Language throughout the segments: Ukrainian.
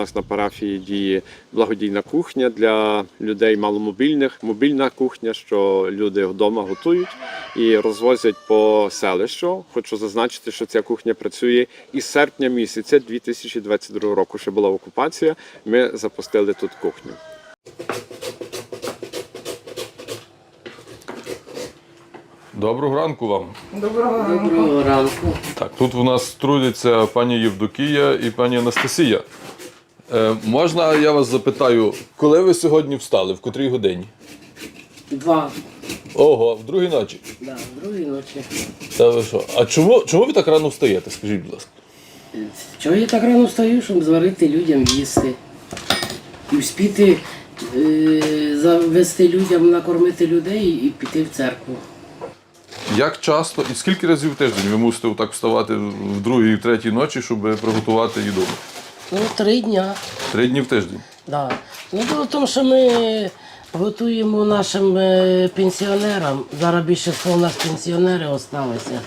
нас на парафії діє благодійна кухня для людей маломобільних, мобільна кухня, що люди вдома готують і розвозять по селищу. Хочу зазначити, що ця кухня працює із серпня місяця 2022 року. Ще була окупація. Ми запустили тут кухню. Доброго ранку вам. Доброго ранку. Так, тут у нас трудяться пані Євдокія і пані Анастасія. Е, можна я вас запитаю, коли ви сьогодні встали? В котрій годині? Два. Ого, в другій ночі. Да, другої ночі. Та ви що? А чому, чому ви так рано встаєте? Скажіть, будь ласка. Чого я так рано встаю, щоб зварити людям їсти? І вспіти е, завести людям, накормити людей і піти в церкву. Як часто і скільки разів в тиждень ви мусите так вставати в другій і в третій ночі, щоб приготувати їду? Ну, три дня. Три дні в тиждень. Да. Ну, в тому, що ми готуємо нашим е, пенсіонерам. Зараз більше у нас пенсіонери залишилися.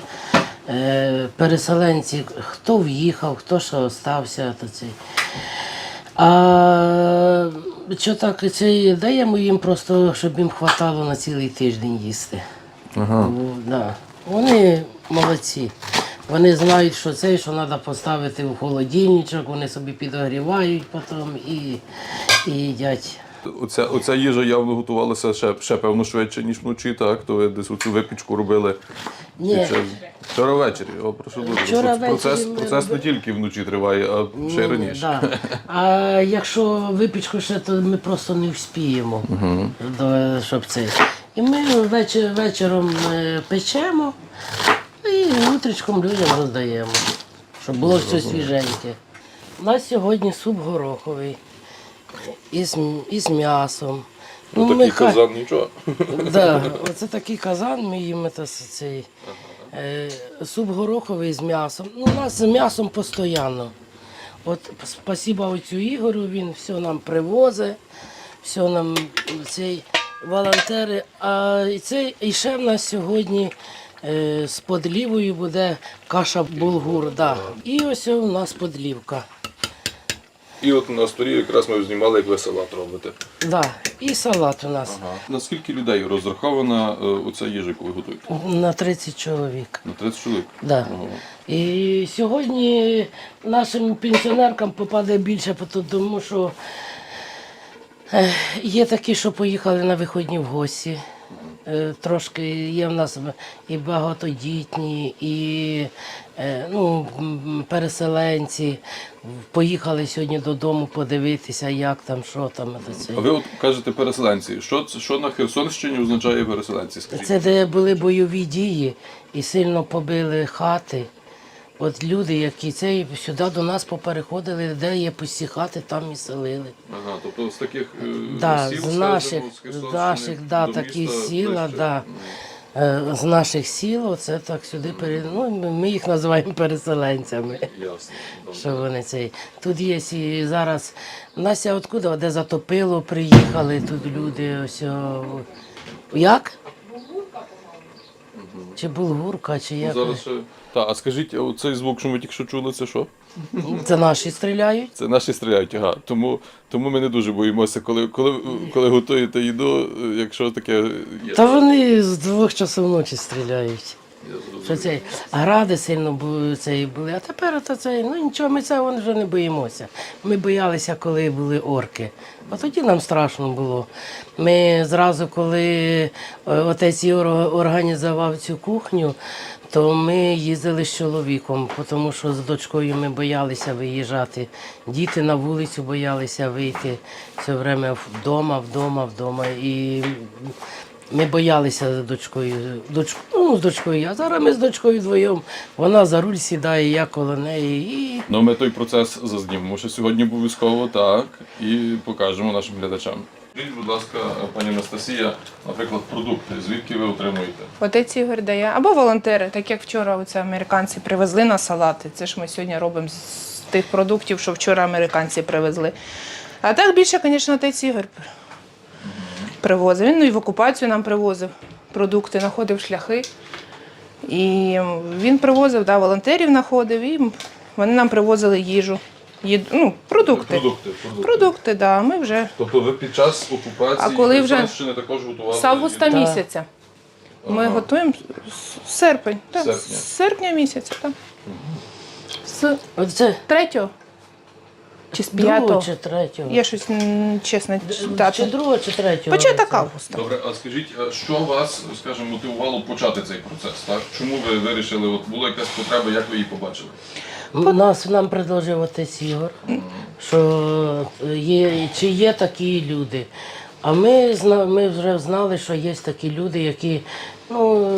Е, переселенці, хто в'їхав, хто ще остався, то цей. А що так, це даємо їм просто, щоб їм хватало на цілий тиждень їсти. Ага. Ну, да. Вони молодці. Вони знають, що це, що треба поставити в холодильничок, вони собі підогрівають потім і, і їдять. Оця, оця їжа явно готувалася ще, ще певно швидше, ніж вночі, так? То ви десь оцю випічку робили Ні. під вчора ввечері. О, прошу дуже. Вчора процес, ми процес не тільки вночі триває, а ще й раніше. Да. А якщо випічку ще, то ми просто не вспіємо, до, щоб це. І ми вечір, вечором е, печемо і утречком людям роздаємо, щоб було все свіженьке. У нас сьогодні суп гороховий із, із м'ясом. Ну, ми такий ха- казан нічого. Да, оце такий казан, ми їмо та с- цей е, суп гороховий з м'ясом. Ну, у нас з м'ясом постійно. От спасіба оцю Ігорю, він все нам привозить, все нам цей волонтери. А і це і ще в нас сьогодні з подлівою буде каша булгур. Да. І ось у нас подлівка. І от на столі якраз ми знімали, як ви салат робите. Да. І салат у нас Наскільки людей розрахована е, оця їжа, яку ви готуєте? на 30 чоловік. На 30 чоловік. Да. І сьогодні нашим пенсіонеркам попаде більше, тому що е, є такі, що поїхали на виходні в гості. Е, Трошки є в нас і багатодітні, і е, ну, переселенці. Поїхали сьогодні додому подивитися, як там, що там. А ви от кажете переселенці. Що, що на Херсонщині означає переселенці? Скажіть? Це де були бойові дії і сильно побили хати. От люди, які це сюди до нас попереходили, де є пусті хати, там і селили. Ага, тобто з таких е, Да, сіл, з наших, з з наших да, до такі міста сіла, ближче. да. Е, з наших сіл, оце так сюди пере... ну, ми- їх називаємо переселенцями. Ясно. Добре. Що вони цей. Тут є і зараз. У нас я откуда, де затопило, приїхали тут люди. Ось, о, як? Чи булгурка, чи як? Зараз ще... Та, а скажіть, а цей звук, що ми тільки що чули, це що? Це наші стріляють. Це наші стріляють, ага. Тому, тому ми не дуже боїмося, коли, коли, коли готуєте їду, якщо таке. Та вони з двох часов ночі стріляють. Що цей гради сильно були, а тепер то цей, ну нічого, ми цього вже не боїмося. Ми боялися, коли були орки. От тоді нам страшно було. Ми зразу, коли е, отець Ігор організував цю кухню, то ми їздили з чоловіком, тому що з дочкою ми боялися виїжджати. Діти на вулицю боялися вийти все время вдома, вдома, вдома. І ми боялися з дочкою. Дочку, ну, з дочкою. А зараз ми з дочкою вдвоєм. Вона за руль сідає, я коло неї. І Ну, ми той процес зазнімемо ще сьогодні обов'язково так і покажемо нашим глядачам. Скажіть, будь ласка, пані Анастасія, наприклад, продукти, звідки ви отримуєте? Отець Ігор дає. Або волонтери, так як вчора оце американці привезли на салати. Це ж ми сьогодні робимо з тих продуктів, що вчора американці привезли. А так більше, звісно, отець Ігор привозив. Він ну, і в окупацію нам привозив продукти, знаходив шляхи. І він привозив, да, волонтерів знаходив, і вони нам привозили їжу. Їд... Ну, продукти. Продукти. Продукти. Продукти, да. Ми вже Тобто ви під час окупації А коли вже- Херсонщини також готували? з августа їду? місяця. Ми Ага. готуємо з серпень. Так, Серпня. з серпня місяця, так. З Оце третього чи з другого п'ятого. чи третього. Я щось м, чесно Чи другого, чи третього. Початок Це. августа. Добре, а скажіть, а що вас, скажімо, мотивувало почати цей процес? Так? Чому ви вирішили, от була якась потреба, як ви її побачили? Нас нам предложив отець Ігор, що є, чи є такі люди. А ми, зна- ми вже знали, що є такі люди, які ну,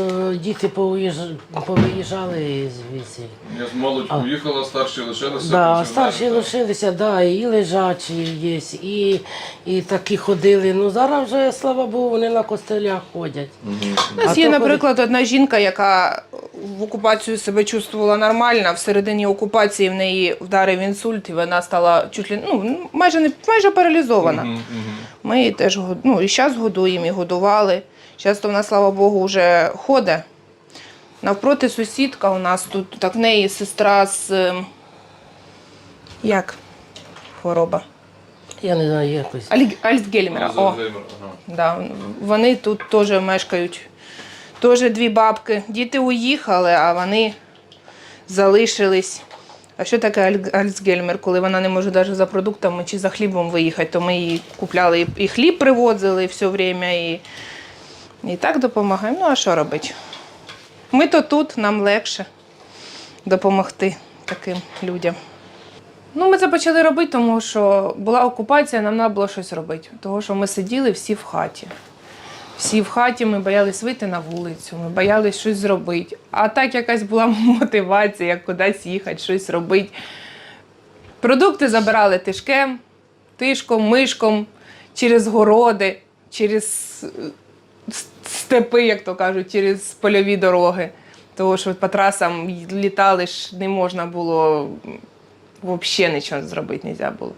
діти повиїж- повиїжджали звідси. Я з молодь поїхала, старші лишилися. Да, старші лишилися, да, і лежачі є, і, і такі ходили. Ну зараз вже, слава Богу, вони на костелях ходять. У нас А є, то наприклад, одна жінка, яка в окупацію себе чувствувала нормально. В середині окупації в неї вдарив інсульт, і вона стала чуть ли ну майже не майже паралізована. Ми її теж ну, і зараз годуємо, і годували. Зараз вона, слава Богу, вже ходить. Навпроти сусідка у нас тут, так в неї сестра з ем, як хвороба? Я не знаю, якось. Аль- Альцгеймера. О, ага. Да, вони тут теж мешкають. Теж дві бабки. Діти уїхали, а вони залишились. А що таке Аль- Альцгеймер, коли вона не може навіть за продуктами чи за хлібом виїхати, то ми їй купляли і хліб привозили все время, і, і так допомагаємо. Ну, а що робити? Ми то тут, нам легше допомогти таким людям. Ну, ми це почали робити, тому що була окупація, нам треба було щось робити. Тому що ми сиділи всі в хаті. Всі в хаті, ми боялись вийти на вулицю, ми боялись щось зробити. А так якась була мотивація кудись їхати, щось робити. Продукти забирали тишком, тишком, мишком, через городи, через е, степи, як то кажуть, через польові дороги. Тому що по трасам літали ж не можна було взагалі нічого зробити не можна було.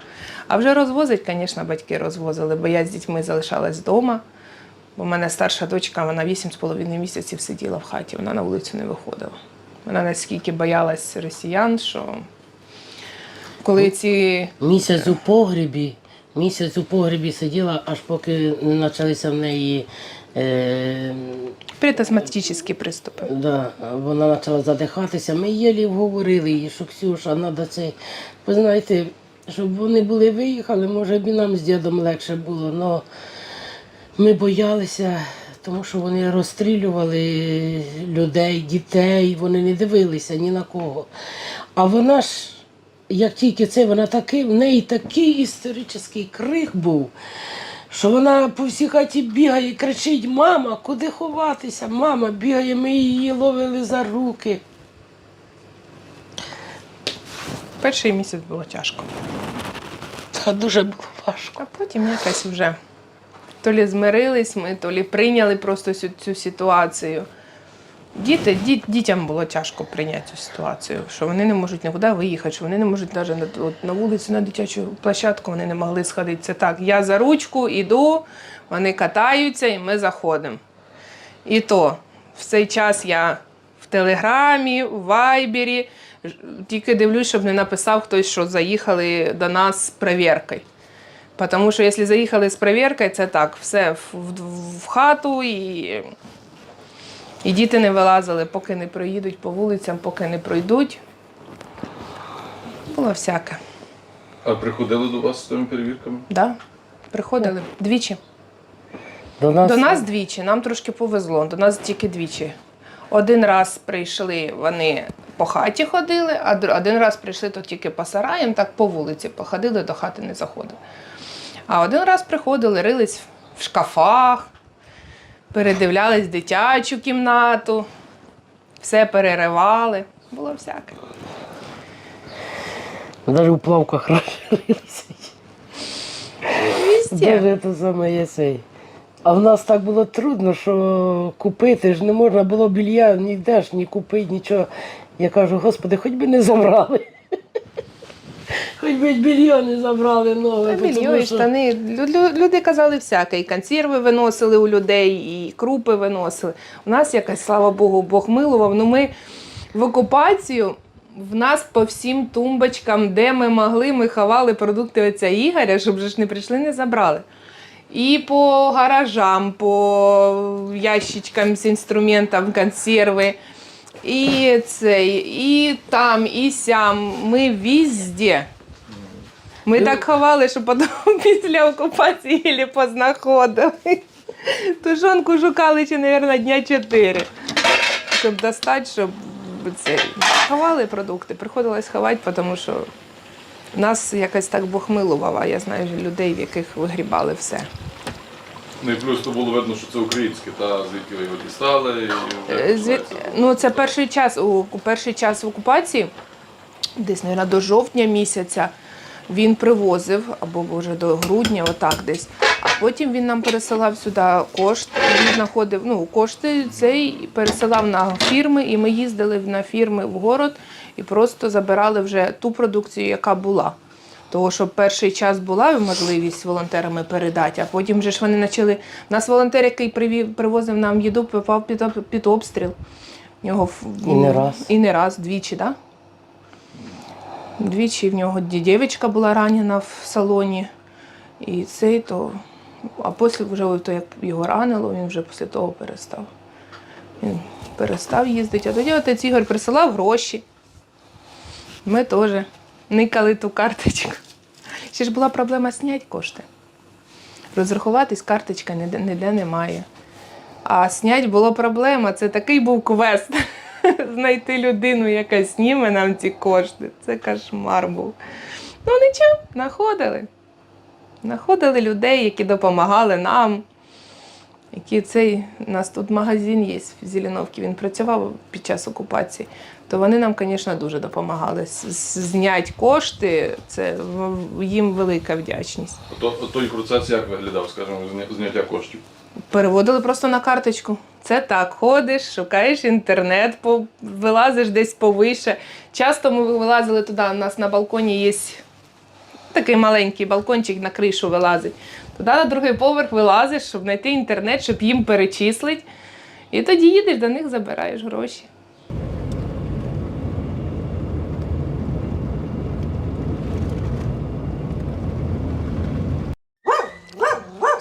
А вже розвозить, звісно, батьки розвозили, бо я з дітьми залишалась вдома. Бо в мене старша дочка, вона 8,5 місяців сиділа в хаті, вона на вулицю не виходила. Вона наскільки боялась росіян, що коли ці Місяць у погрібі, місяць у погрібі сиділа, аж поки не почалися в неї. Е, передастматичні приступи. да, вона почала задихатися. Ми єлі вговорили їй, що Ксюша, треба це. Ви знаєте, щоб вони були виїхали, може б і нам з дідом легше було. Но ми боялися, тому що вони розстрілювали людей, дітей, вони не дивилися ні на кого. А вона ж, як тільки це, вона такий, в неї такий історичний крик був, що вона по всій хаті бігає і кричить: Мама, куди ховатися? Мама бігає, ми її ловили за руки. Перший місяць було тяжко. Та дуже було важко. А потім якось вже то лі змирились ми, то лі прийняли просто цю, цю ситуацію. Діти, діт, дітям було тяжко прийняти цю ситуацію, що вони не можуть нікуди виїхати, що вони не можуть навіть на, от, на вулицю, на дитячу площадку вони не могли сходити. Це так, я за ручку іду, вони катаються і ми заходимо. І то в цей час я в Телеграмі, в Вайбері, тільки дивлюсь, щоб не написав хтось, що заїхали до нас з перевіркою. Тому що якщо заїхали з перевіркою, це так, все в, в, в хату і, і діти не вилазили, поки не проїдуть по вулицям, поки не пройдуть. Було всяке. А приходили до вас з тими перевірками? Да? Приходили двічі. До нас, До нас двічі, нам трошки повезло, до нас тільки двічі. Один раз прийшли, вони по хаті ходили, а один раз прийшли то тільки по сараям, так по вулиці походили, до хати не заходили. А один раз приходили, рились в шкафах, передивлялись дитячу кімнату, все переривали. Було всяке. навіть у плавках. Везде. Даже це саме є цей. А в нас так було трудно, що купити ж не можна було білья ніде ж ні купити, нічого. Я кажу, господи, хоч би не забрали. Хоч би забрали нове. Та тому що- штани. Лю- лю- Люди казали всяке, і консерви виносили у людей, і крупи виносили. У нас якось, слава Богу, Бог милував. Ну ми в окупацію в нас по всім тумбочкам, де ми могли, ми ховали продукти отця Ігоря, щоб ж не прийшли, не забрали. І по гаражам, по ящичкам з інструментом, консерви. І цей, і там, і сям. Ми везде. Ми так ховали, що потім після окупації єлі познаходили. Тушонку шукали ще, мабуть, дня чотири. Щоб достати, щоб це. Ховали продукти. Приходилось ховати, тому що нас якось так Бог милував, а я знаю людей, в яких вигрібали все. Ну і плюс то було видно, що це українське, та звідки ви його дістали. І Е, Звід... Ну, це перший час у перший час в окупації, десь, мабуть, до жовтня місяця. Він привозив, або вже до грудня, отак десь. А потім він нам пересилав сюди кошти. Він знаходив ну, кошти цей пересилав на фірми, і ми їздили на фірми в город і просто забирали вже ту продукцію, яка була. Того, що перший час була можливість волонтерами передати, а потім вже ж вони почали. У нас волонтер, який привів, привозив нам їду, попав під, під обстріл. В- І не раз. І не раз, двічі, так? Да? Двічі в нього ді- дівчинка була ранена в салоні. І цей то. А після вже то, як його ранило, він вже після того перестав. Він перестав їздити. А тоді отець Ігор присилав гроші. Ми теж никали ту карточку. Ще ж була проблема зняти кошти. Розрахуватись карточка ніде, ніде немає. А снять було проблема. Це такий був квест. Знайти людину, яка зніме нам ці кошти. Це кошмар був. Ну нічого, знаходили. Знаходили людей, які допомагали нам. Які цей, у нас тут магазин є в Зеленовці, він працював під час окупації. То вони нам, звісно, дуже допомагали. Зняти кошти це їм велика вдячність. То, той процес як виглядав, скажімо, зняття коштів? Переводили просто на карточку. Це так, ходиш, шукаєш інтернет, вилазиш десь повише. Часто ми вилазили туди, у нас на балконі є такий маленький балкончик на кришу вилазить. Туди на другий поверх вилазиш, щоб знайти інтернет, щоб їм перечислити. І тоді їдеш до них, забираєш гроші.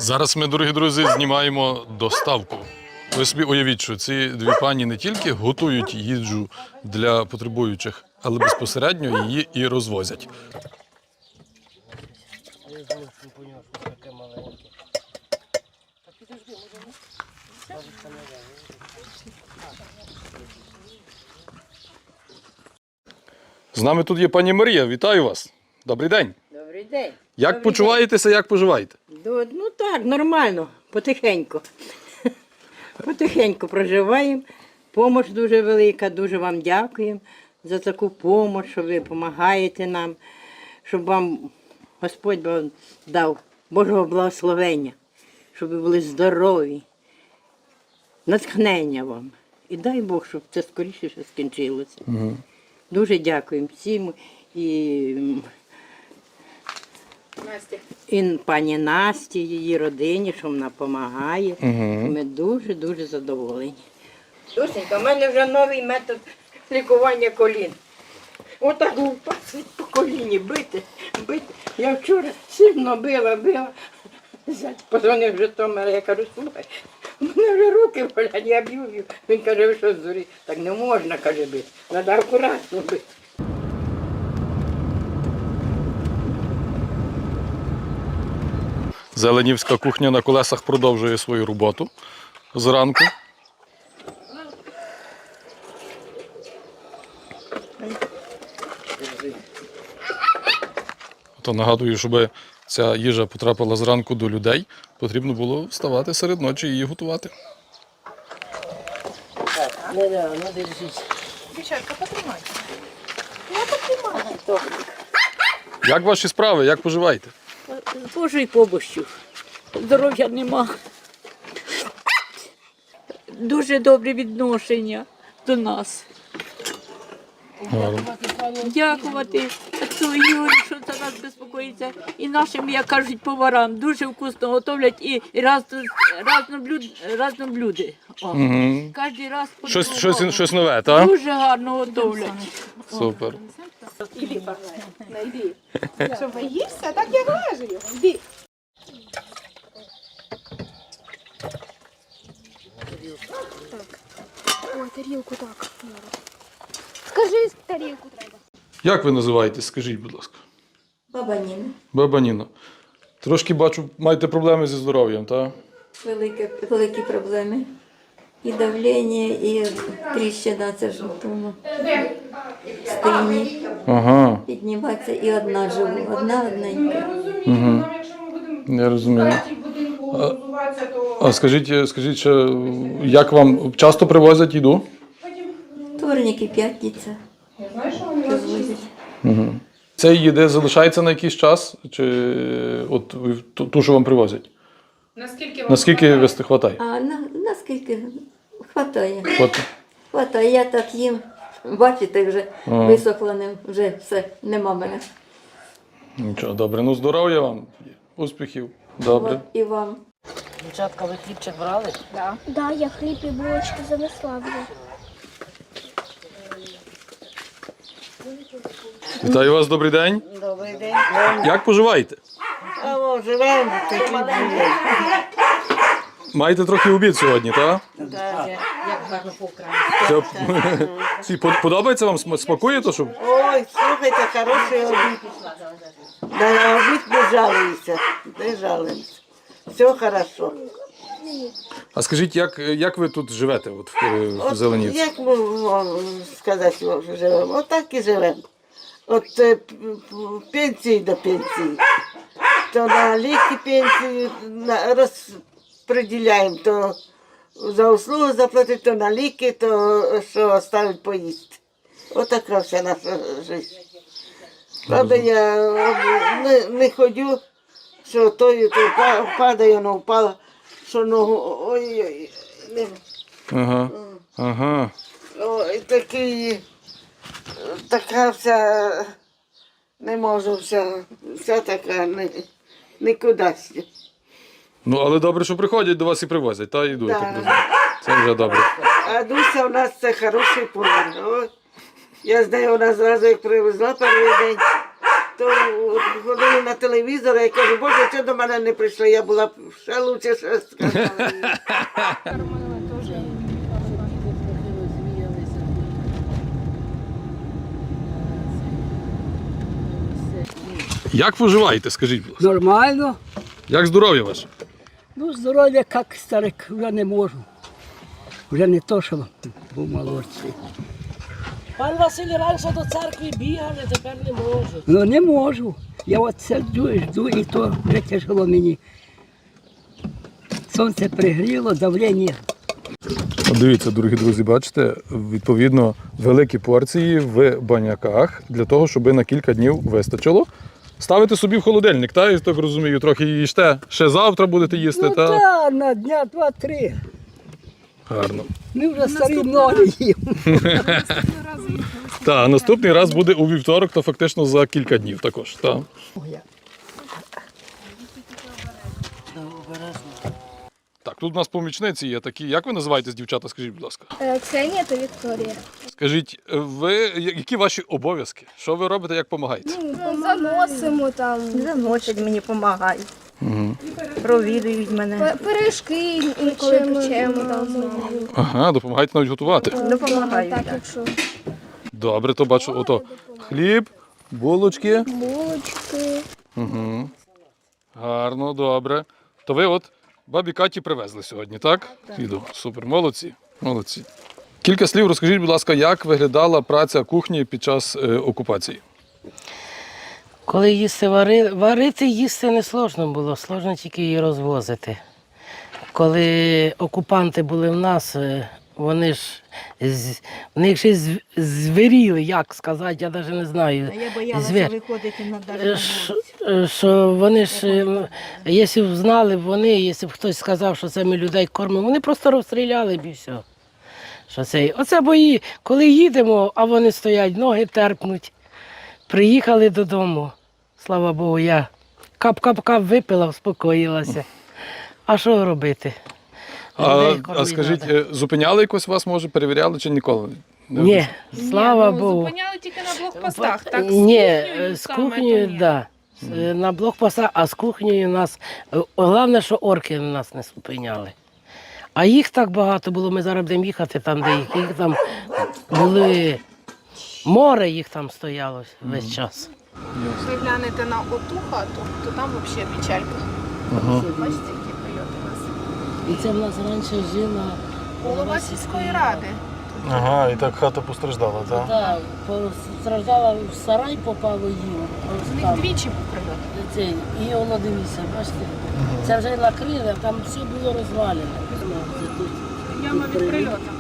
Зараз ми, дорогі друзі, знімаємо доставку. Ви собі уявіть, що ці дві пані не тільки готують їжу для потребуючих, але безпосередньо її і розвозять. З нами тут є пані Марія. Вітаю вас. Добрий день. Добрий день. Як Добрий почуваєтеся, як поживаєте? Ну так, нормально, потихеньку. Потихеньку проживаємо. Помощ дуже велика, дуже вам дякуємо за таку помощ, що ви допомагаєте нам, щоб вам Господь вам дав Божого благословення, щоб ви були здорові, натхнення вам. І дай Бог, щоб це скоріше ще скінчилося. Дуже дякуємо всім. І і пані Насті, її родині, що вона допомагає. Ми дуже-дуже задоволені. Досенька, в мене вже новий метод лікування колін. Отак лупати по коліні, бити, бити. Я вчора сильно била, била. Зять позвонив в Житомир, я кажу, слухай, у мене вже руки болять, я б'ю. Він каже, ви що зорі? Так не можна, каже, бити. Треба акуратно бити. Зеленівська кухня на колесах продовжує свою роботу зранку. То нагадую, щоб ця їжа потрапила зранку до людей, потрібно було вставати серед ночі і її готувати. Не, не, ну. Дівчатка, потримайте. Як ваші справи? Як поживаєте? Божої помощі. Здоров'я нема. Дуже добре відношення до нас. Дякувати отцу Юрію, що за нас безпокоїться. І нашим, як кажуть, поварам дуже вкусно готовлять і раз, разноблюди. Угу. Кожен раз Щось, щось, щось нове, так? Дуже гарно готовлять. Супер. Щоб їсти, так як лежить. Йди. Ой, тарілку так. Скажи, тарілку треба. Як ви називаєтесь? Скажіть, будь ласка. Баба Ніна. Баба Ніна. Трошки бачу, маєте проблеми зі здоров'ям, так? Великі, великі проблеми. І давлення, і тріщина, це ж тому спині. Ага. Підніматися і одна живу, одна одненька. Угу. Я розумію. А, а скажіть, скажіть, ще, як вам часто привозять їду? Вторник і п'ятниця. Угу. Це їди залишається на якийсь час? Чи от ви ту, ту, що вам привозять? Наскільки Наскільки ви хватає? А на, наскільки хватає? От. Хватає, я так їм. Бачите, вже Ага. висохло, не- вже все, нема мене. Нічого, добре. Ну здоров'я вам, успіхів. Добре. От і вам. Дівчатка, ви хлібчик брали? Да, я хліб і булочки занесла вже. Вітаю вас, добрий день. Добрий день. Як поживаєте? Живемо. Маєте трохи обід сьогодні, так? Це- Ці, по- Подобається вам См- смакує то, що Ой, слухайте, хороший обід. На обід не жалуюся, не жалуємося. Все хорошо. А скажіть, як, як ви тут живете от, в, в От Зеленівці? як ми сказати, що живемо? Отак і живемо. От е, пенсії до пенсії. То на ліки пенсії на- розподіляємо, то за услугу заплатити, то на ліки, то що оставить поїсти. Отака вся наша життя. Правда, я не, не ходю, що той то падає, воно впало, що ногу. Ой-ой. Не, Ага. Ага. Ой, такий, така вся, не можу вся, вся така не, никудась. Ну, але добре, що приходять до вас і привозять, та я Да. Це вже добре. А Дуся у нас це хороший повар. Я з нею вона зразу як привезла перший день, то ходили на телевізор, я кажу, боже, чого до мене не прийшли, я була ще лучше ще сказала. Як поживаєте, скажіть, будь ласка? Нормально. Як здоров'я ваше? Ну, здоров'я як старик, вже не можу. Вже не то, що був молодший. Пан Василь раніше до церкви бігали, тепер не можуть. Ну не можу. Я от сиджу і жду, і то вже тяжело мені. Сонце пригріло, давлення. Дивіться, дорогі друзі, бачите, відповідно, великі порції в баняках для того, щоб на кілька днів вистачило. Ставите собі в холодильник, та я так розумію, трохи їжте. Ще завтра будете їсти, Ну та та на дня два-три. гарно. Ми вже старі ноги їм. Та а наступний раз буде у вівторок, то фактично за кілька днів також. Та. Так, тут у нас помічниці є такі. Як ви називаєтесь, дівчата? Скажіть, будь ласка. Е, Ксенія та Вікторія. Скажіть, ви які ваші обов'язки? Що ви робите, як допомагаєте? Ну, заносимо там. Заносять мені допомагають. Провідують мене. Пиріжки інколи печемо там. Ага, допомагаєте навіть готувати. Допомагають. Так, так. якщо Добре, то бачу, ото хліб, булочки. булочки. Угу. Гарно, добре. То ви от бабі Каті привезли сьогодні, так? Іду. Супер, молодці. Молодці. Кілька слів розкажіть, будь ласка, як виглядала праця кухні під час е, окупації? Коли їсти вари... варити, їсти не сложно було, сложно тільки її розвозити. Коли окупанти були в нас, е, вони ж з... вони ж зв- звіріли, як сказати, я навіть не знаю. А я боялася Звір. виходити на Е, дорогу. Що, е, що вони ж, е, якщо б знали б вони, якщо б хтось сказав, що це ми людей кормимо, вони просто розстріляли б і все. Що це, оце бої, коли їдемо, а вони стоять, ноги терпнуть. Приїхали додому. Слава Богу, я кап-кап-кап випила, успокоїлася. А що робити? А, а скажіть, надо. е, зупиняли якось вас, може, перевіряли чи ніколи? Не Ні, слава ну, Богу. Зупиняли тільки на блокпостах. Так, з Ні, кухнею з саме, кухнею, ні. так. Да. Е, На блокпостах, а з кухнею нас. е, Головне, що орки нас не зупиняли. А їх так багато було, ми зараз будемо їхати там, де їх, їх там були. Море їх там стояло весь час. Якщо глянете на оту хату, то там взагалі печалька. Бачите, які прильоти у нас. І це в нас раніше жила Голова сільської ради. Ага, і так хата постраждала, так? Так, постраждала в сарай, попало їм. У них двічі був і воно дивіться, бачите, це вже накрили, а там все було розвалене. Яма від прильоту.